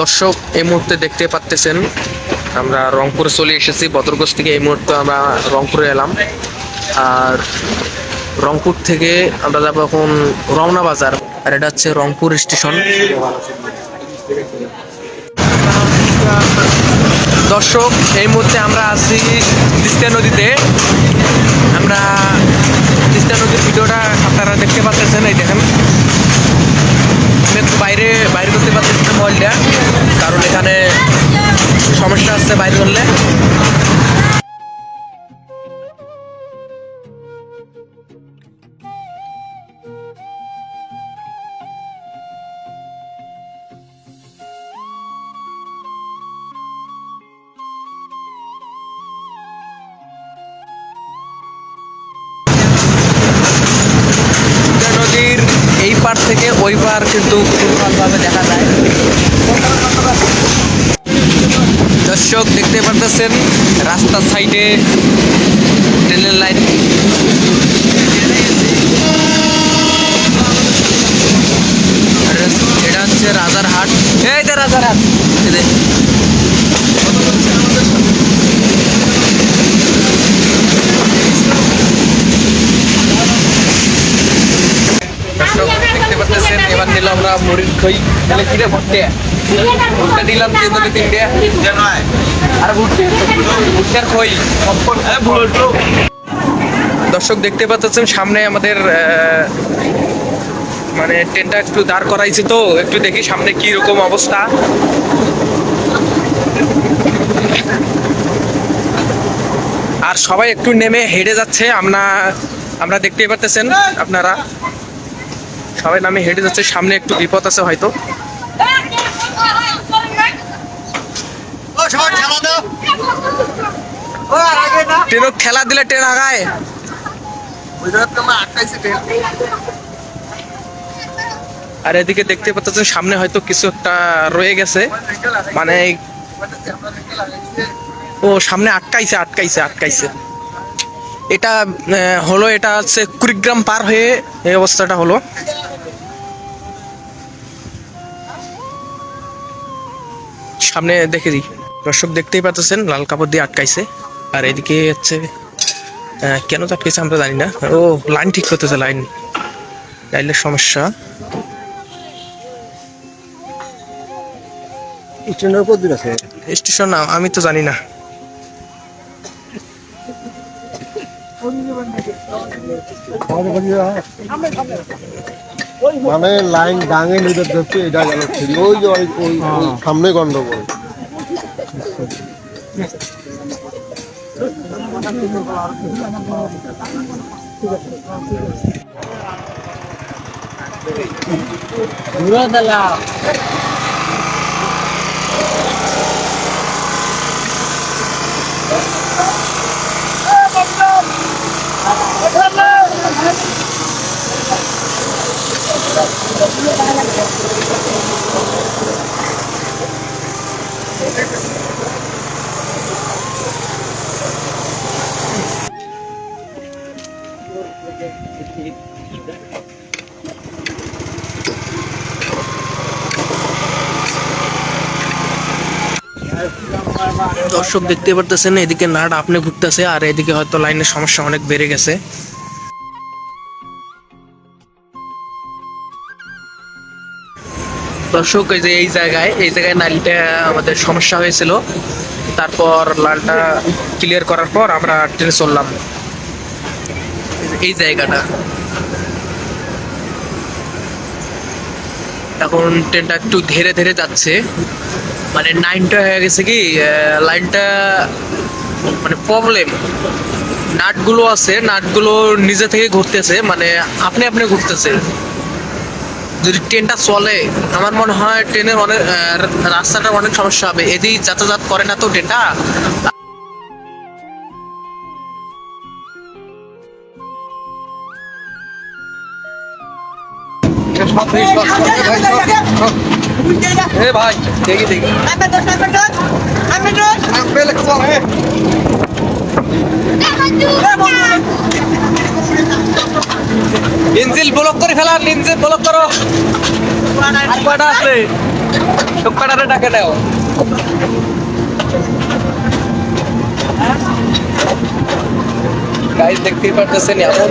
দর্শক, এই মুহূর্তে দেখতে পাচ্তেছেন, আমরা রংপুরে চলে এসেছি। বদরগঞ্জ থেকে এই মুহূর্তে আমরা রংপুরে এলাম। আর রংপুর থেকে আমরা যাব এখন রমনা বাজার, আর এটা হচ্ছে রংপুর স্টেশন। দর্শক, এই মুহূর্তে আমরা আছি তিস্তা নদীতে। আমরা তিস্তা নদীর ভিডিওটা আপনারা দেখতে পাচ্ছেন, এই দেখেন। আমি একটু বাইরে বাইরে করতে পারতেছি কারণ এখানে সমস্যা আসছে বাইরে করলে পার থেকে ওই পার কিন্তু ভাবে দেখা যায়। দর্শক দেখতে পারতেছেন, রাস্তার সাইডে ট্রেনের লাইন। এটা হচ্ছে রাজারহাট। এই রাজারহাট এই যে। দর্শক দেখতে পাচ্ছেন এবার নিলাম আমরা খই তাহলে কিরে ভুট্টে? ভুট্টা নিলাম তিন দিলে তিনটে। আর ভুট্টে? ভুট্টার খই দর্শক দেখতে পাচ্ছেন সামনে আমাদের মানে ট্রেনটা একটু দাঁড় করাইছে তো একটু দেখি সামনে কি রকম অবস্থা। আর সবাই একটু নেমে হেঁটে যাচ্ছে আমরা আমরা দেখতেই পাচ্ছেন আপনারা। সবাই নামে হেঁটে যাচ্ছে সামনে একটু বিপদ আছে হয়তো। ট্রেনও খেলা দিলে ট্রেন আগায়। আর এদিকে দেখতে পাচ্ছেন সামনে হয়তো কিছু একটা রয়ে গেছে। মানে ও সামনে আটকাইছে আটকাইছে আটকাইছে। এটা হলো এটা হচ্ছে কুড়িগ্রাম পার হয়ে এই অবস্থাটা হলো। সামনে দেখে দিই। দর্শক দেখতেই পাচ্ছেন লাল কাপড় দিয়ে আটকাইছে। আর এদিকে হচ্ছে কেন তো আটকাইছে আমরা জানি না। ও লাইন ঠিক করতেছে লাইন লাইনের সমস্যা। স্ট্যান্ডার কত দূর আছে? স্টেশন আমি তো জানি না। মানে লাইন ডাঙে নিতে ধরছে এটা গেল ঠিক। ওই যে ওই ওই ওই সামনে গন্ডগোল। দর্শক দেখতে পারতেছেন, এদিকে নাট আপনি ঘুরতেছে, আর এদিকে হয়তো লাইনের সমস্যা অনেক বেড়ে গেছে। দর্শক, এই যে এই জায়গায় এই জায়গায় নালিটা আমাদের সমস্যা হয়েছিল। তারপর লালটা ক্লিয়ার করার পর আমরা ট্রেনে চললাম। এই জায়গাটা। এখন ট্রেনটা একটু ধীরে ধীরে যাচ্ছে। মানে নাইনটা হয়ে গেছে কি লাইনটা মানে প্রবলেম নাটগুলো আছে নাটগুলো নিজে থেকে ঘুরতেছে মানে আপনি আপনি ঘুরতেছে। যদি ট্রেনটা চলে আমার মনে হয় ট্রেনের অনেক আহ, রাস্তাটার অনেক সমস্যা হবে। এদিক যাতায়াত করে না তো ট্রেনটা এ ভাই দেখি দেখি। ইঞ্জিল ব্লক করে ফেলার ইঞ্জিল ব্লক করো। আর কয়টা আছে? শুক্কাটারে ডাকে দাও গাইজ দেখতেই পারতেছেন এমন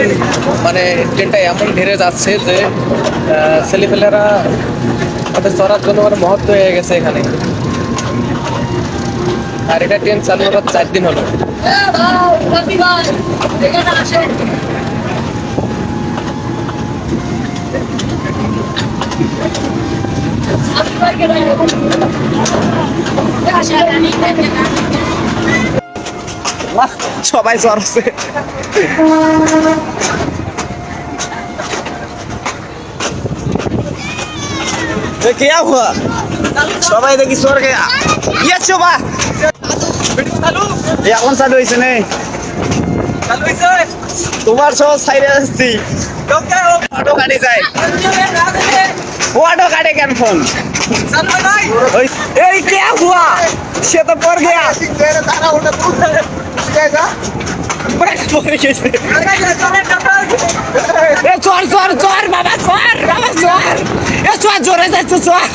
মানে ট্রেনটা এমন ধীরে যাচ্ছে যে ছেলেপেলেরা ওদের চড়ার জন্য মানে মহত্ব হয়ে গেছে এখানে। আর এটা ট্রেন চালু হওয়ার চার দিন হলো। সবাই চড়ছে क्या हुआ সবাই দেখি স্বর্গে ইয়ে চোবা এখন চালু হয়েছে নে তোমার সব সাইডে আসছি অটো গাড়ি যায় ও অটো কাটে কেন ফোন ওই- এই কে হুয়া সে তো পর গিয়া। ব্রেক পড়ে গেছে এ চর চর চর বাবা চর বাবা চর। এ চর জোরে যাচ্ছে চর।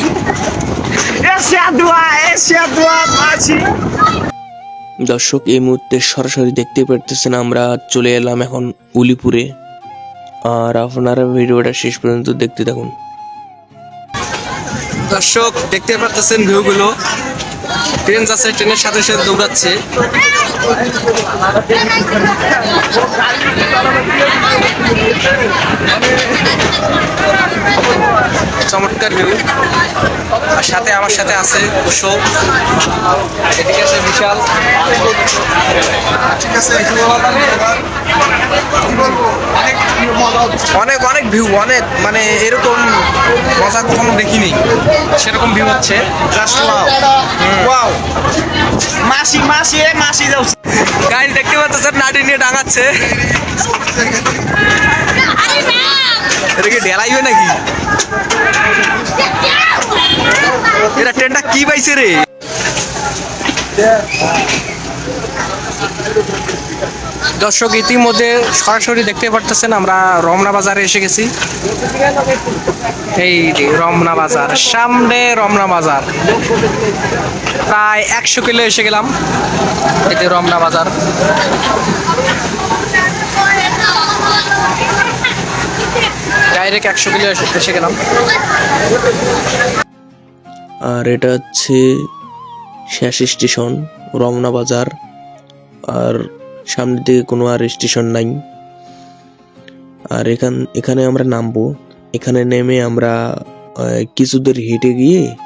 এ সাদুয়া এ সাদুয়া মাছি। দর্শক এই মুহূর্তে সরাসরি দেখতে পারতেছেন আমরা চলে এলাম এখন উলিপুরে। আর আপনারা ভিডিওটা শেষ পর্যন্ত দেখতে থাকুন। দর্শক দেখতে পারতেছেন ভিউগুলো। ট্রেন যাচ্ছে ট্রেনের সাথে সাথে দৌড়াচ্ছে। চমৎকার ভিউ আর সাথে আমার সাথে আছে কুশো এদিকে আছে বিশাল অনেক অনেক ভিউ অনেক মানে এরকম মজা কখনো দেখিনি সেরকম ভিউ হচ্ছে জাস্ট ওয়াও ওয়াও মাসি মাসি এ মাসি যাও গাইজ দেখতে পাচ্ছেন নাটি নিয়ে ডাঙাচ্ছে এটা কি ঢেলাইবে নাকি? এটা ট্রেনটা কি পাইছে রে? দর্শক, ইতিমধ্যে সরাসরি দেখতে পারতেছেন আমরা রমনা বাজারে এসে গেছি। এই রমনা বাজার, সামনে রমনা বাজার। প্রায় একশো কিলো এসে গেলাম। এতে রমনা বাজার। ডাইরেক্ট একশো কিলো এসে- গেলাম। আর এটা হচ্ছে শেষ স্টেশন রমনা বাজার। আর সামনের দিকে কোনো আর স্টেশন নাই। আর এখান এখানে আমরা নামবো। এখানে নেমে আমরা আহ, কিছু দূর হেঁটে গিয়ে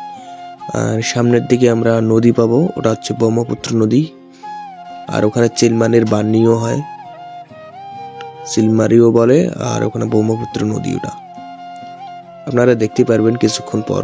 আর সামনের দিকে আমরা নদী পাবো। ওটা হচ্ছে ব্রহ্মপুত্র নদী। আর ওখানে চিলমানের বানিও হয়। সিলমারিও বলে আর ওখানে ব্রহ্মপুত্র নদী ওটা আপনারা দেখতে পারবেন কিছুক্ষণ পর।